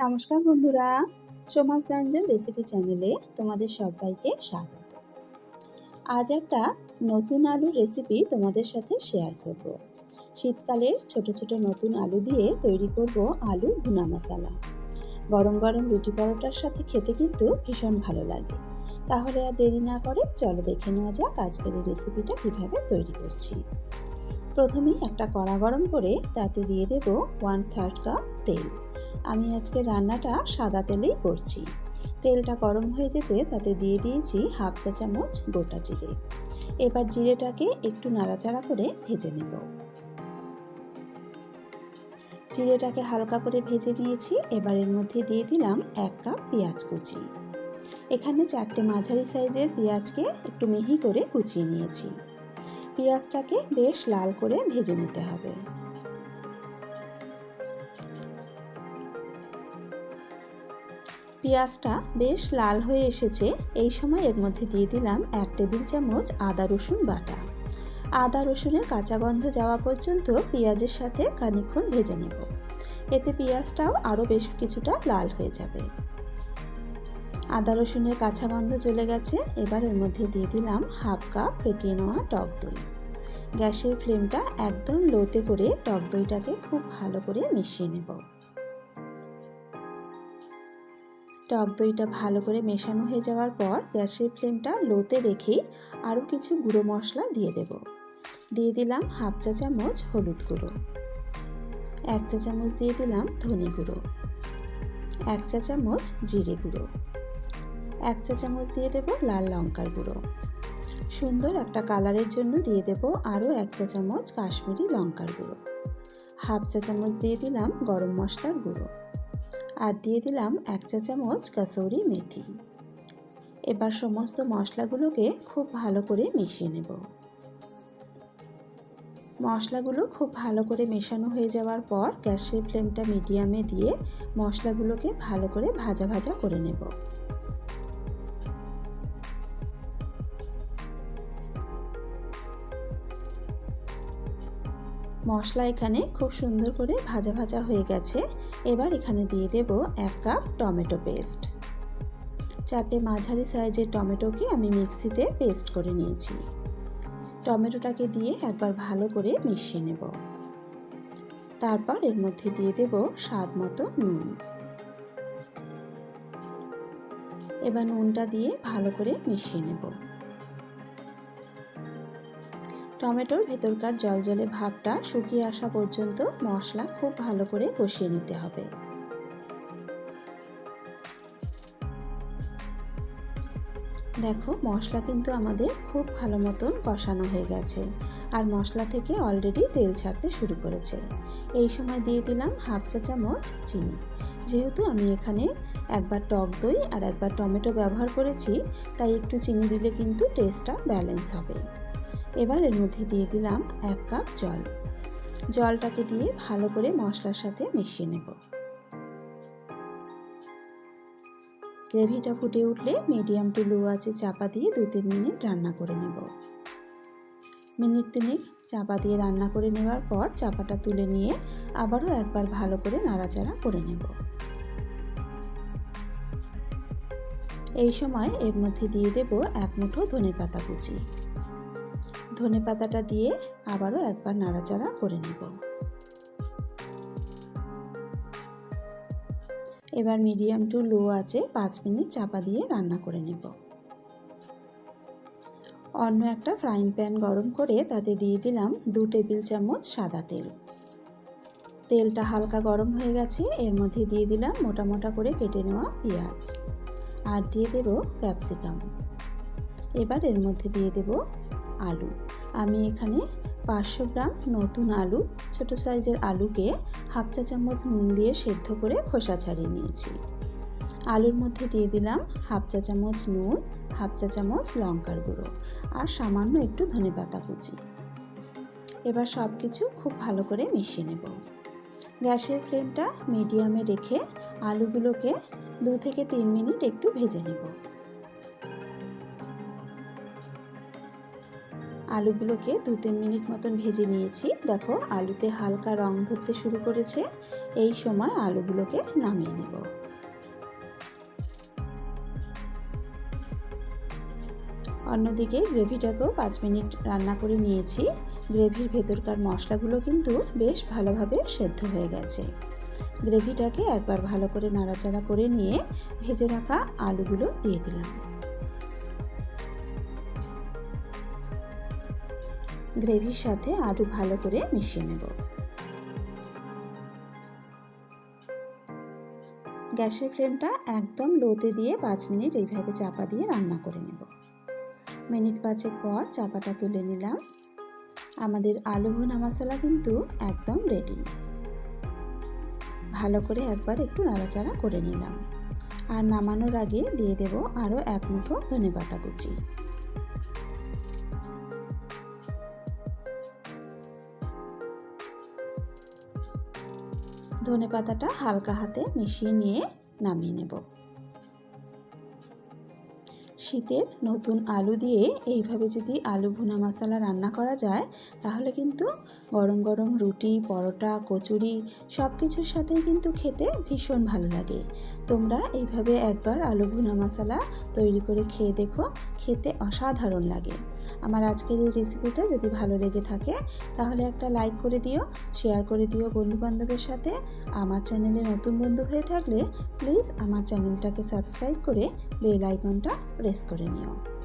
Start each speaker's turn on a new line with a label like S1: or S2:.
S1: নমস্কার বন্ধুরা, সমাজ ব্যঞ্জন রেসিপি চ্যানেলে তোমাদের সবাইকে স্বাগত। আজ একটা নতুন আলুর রেসিপি তোমাদের সাথে শেয়ার করব। শীতকালের ছোট ছোট নতুন আলু দিয়ে তৈরি করব আলু ভুনা মশালা। গরম গরম রুটি পরোটার সাথে খেতে কিন্তু ভীষণ ভালো লাগে। তাহলে আর দেরি না করে চলো দেখে নেওয়া যাক আজকের এই রেসিপিটা কীভাবে তৈরি করছি। প্রথমেই একটা কড়া গরম করে তাতে দিয়ে দেব ওয়ান থার্ড কাপ তেল। আমি আজকে রান্নাটা সাদা তেলেই করছি। তেলটা গরম হয়ে যেতে তাতে দিয়ে দিয়েছি হাফ চা চামচ গোটা জিরে। এবার জিরেটাকে একটু নাড়াচাড়া করে ভেজে নেব। জিরেটাকে হালকা করে ভেজে নিয়েছি, এবার এর মধ্যে দিয়ে দিলাম এক কাপ পেঁয়াজ কুচি। এখানে চারটে মাঝারি সাইজের পেঁয়াজকে একটু মিহি করে কুচিয়ে নিয়েছি। পেঁয়াজটাকে বেশ লাল করে ভেজে নিতে হবে। পেঁয়াজটা বেশ লাল হয়ে এসেছে। এই সময় এর মধ্যে দিয়ে দিলাম এক টেবিল চামচ আদা রসুন বাটা। আদা রসুনের কাঁচা গন্ধ যাওয়া পর্যন্ত পেঁয়াজের সাথে খানিক্ষণ ভেজে নেব। এতে পেঁয়াজটাও আরও বেশ কিছুটা লাল হয়ে যাবে। আদা রসুনের কাঁচা গন্ধ চলে গেছে। এবার এর মধ্যে দিয়ে দিলাম হাফ কাপ ফেটিয়ে নেওয়া টক দই। গ্যাসের ফ্লেমটা একদম লোতে করে টক দইটাকে খুব ভালো করে মিশিয়ে নেব। টক দইটা ভালো করে মেশানো হয়ে যাওয়ার পর গ্যাসের ফ্লেমটা লোতে রেখেই আরও কিছু গুঁড়ো মশলা দিয়ে দেব। দিয়ে দিলাম হাফ চা চামচ হলুদ গুঁড়ো। এক চা চামচ দিয়ে দিলাম ধনে গুঁড়ো। এক চা চামচ জিরে গুঁড়ো। এক চা চামচ দিয়ে দেব লাল লঙ্কার গুঁড়ো। সুন্দর একটা কালারের জন্য দিয়ে দেব আরও এক চা চামচ কাশ্মীরি লঙ্কার গুঁড়ো। হাফ চা চামচ দিয়ে দিলাম গরম মশলার গুঁড়ো। আর দিয়ে দিলাম এক চা চামচ কাসৌরি মেথি। এবার সমস্ত মশলাগুলোকে খুব ভালো করে মিশিয়ে নেব। মশলাগুলো খুব ভালো করে মেশানো হয়ে যাওয়ার পর গ্যাসের ফ্লেমটা মিডিয়ামে দিয়ে মশলাগুলোকে ভালো করে ভাজা ভাজা করে নেব। মশলা এখানে খুব সুন্দর করে ভাজা ভাজা হয়ে গেছে। এবার এখানে দিয়ে দেব এক কাপ টমেটো পেস্ট। চারটে মাঝারি সাইজের টমেটোকে আমি মিক্সিতে পেস্ট করে নিয়েছি। টমেটোটাকে দিয়ে একবার ভালো করে মিশিয়ে নেব। তারপর এর মধ্যে দিয়ে দেব স্বাদ মতো নুন। এবার নুনটা দিয়ে ভালো করে মিশিয়ে নেব। টমেটোর ভেতরকার জলজলে ভাবটা শুকিয়ে আসা পর্যন্ত মশলা খুব ভালো করে কষিয়ে নিতে হবে। দেখো, মশলা কিন্তু আমাদের খুব ভালো মতন কষানো হয়ে গেছে আর মশলা থেকে অলরেডি তেল ছাড়তে শুরু করেছে। এই সময় দিয়ে দিলাম হাফ চা চামচ চিনি। যেহেতু আমি এখানে একবার টক দই আর একবার টমেটো ব্যবহার করেছি, তাই একটু চিনি দিলে কিন্তু টেস্টটা ব্যালেন্স হবে। এবার এর মধ্যে দিয়ে দিলাম এক কাপ জল। জলটাকে দিয়ে ভালো করে মশলার সাথে মিশিয়ে নেব। গ্রেভিটা ফুটে উঠলে মিডিয়াম টু লো আছে চাপা দিয়ে দু তিন মিনিট রান্না করে নেব। মিনিট তিনিক চাপা দিয়ে রান্না করে নেওয়ার পর চাপাটা তুলে নিয়ে আবারও একবার ভালো করে নাড়াচাড়া করে নেব। এই সময় এর মধ্যে দিয়ে দেব এক মুঠো ধনে পাতা কুচি। ধনে পাতাটা দিয়ে আবারও একবার নাড়াচাড়া করে নেব। এবার মিডিয়াম টু লো আছে পাঁচ মিনিট চাপা দিয়ে রান্না করে নেব। অন্য একটা ফ্রাইং প্যান গরম করে তাতে দিয়ে দিলাম দু টেবিল চামচ সাদা তেল। তেলটা হালকা গরম হয়ে গেছে, এর মধ্যে দিয়ে দিলাম মোটা মোটা করে কেটে নেওয়া পেঁয়াজ। আর দিয়ে দেব ক্যাপসিকাম। এবার এর মধ্যে দিয়ে দেব আলু। আমি এখানে পাঁচশো গ্রাম নতুন আলু, ছোট সাইজের আলুকে হাফ চা চামচ নুন দিয়ে সেদ্ধ করে খোসা ছাড়িয়ে নিয়েছি। আলুর মধ্যে দিয়ে দিলাম হাফ চা চামচ নুন, হাফ চা চামচ লঙ্কার গুঁড়ো আর সামান্য একটু ধনে পাতা কুচি। এবার সব কিছু খুব ভালো করে মিশিয়ে নেব। গ্যাসের ফ্লেমটা মিডিয়ামে রেখে আলুগুলোকে দু থেকে তিন মিনিট একটু ভেজে নেব। আলুগুলোকে দু তিন মিনিট মতন ভেজে নিয়েছি। দেখো, আলুতে হালকা রং ধরতে শুরু করেছে। এই সময় আলুগুলোকে নামিয়ে নেব। অন্যদিকে গ্রেভিটাকেও পাঁচ মিনিট রান্না করে নিয়েছি। গ্রেভির ভেতরকার মশলাগুলো কিন্তু বেশ ভালোভাবে সেদ্ধ হয়ে গেছে। গ্রেভিটাকে একবার ভালো করে নাড়াচাড়া করে নিয়ে ভেজে রাখা আলুগুলো দিয়ে দিলাম। গ্রেভির সাথে আলু ভালো করে মিশিয়ে নেব। গ্যাসের ফ্লেমটা একদম লোতে দিয়ে পাঁচ মিনিট এইভাবে চাপা দিয়ে রান্না করে নেব। মিনিট পাঁচের পর চাপাটা তুলে নিলাম। আমাদের আলু ভুনা মশলা কিন্তু একদম রেডি ভালো করে একবার একটু নাড়াচাড়া করে নিলাম। আর নামানোর আগে দিয়ে দেব আরও এক মুঠো ধনে পাতা কুচি। ধনে পাতাটা হালকা হাতে মিশিয়ে নিয়ে নামিয়ে নেব। শীতের নতুন আলু দিয়ে এইভাবে যদি আলু ভুনা মশলা রান্না করা যায়, তাহলে কিন্তু গরম গরম রুটি, পরোটা, কচুরি সব কিছুর সাথেই কিন্তু খেতে ভীষণ ভালো লাগে। তোমরা এইভাবে একবার আলু ভুনা মশলা তৈরি করে খেয়ে দেখো, খেতে অসাধারণ লাগে। আমার আজকের এই রেসিপিটা যদি ভালো লেগে থাকে, তাহলে একটা লাইক করে দিও শেয়ার করে দিও বন্ধুবান্ধবের সাথে। আমার চ্যানেলে নতুন বন্ধু হয়ে থাকলে প্লিজ আমার চ্যানেলটাকে সাবস্ক্রাইব করে বেল আইকনটা প্রেস করে নিও।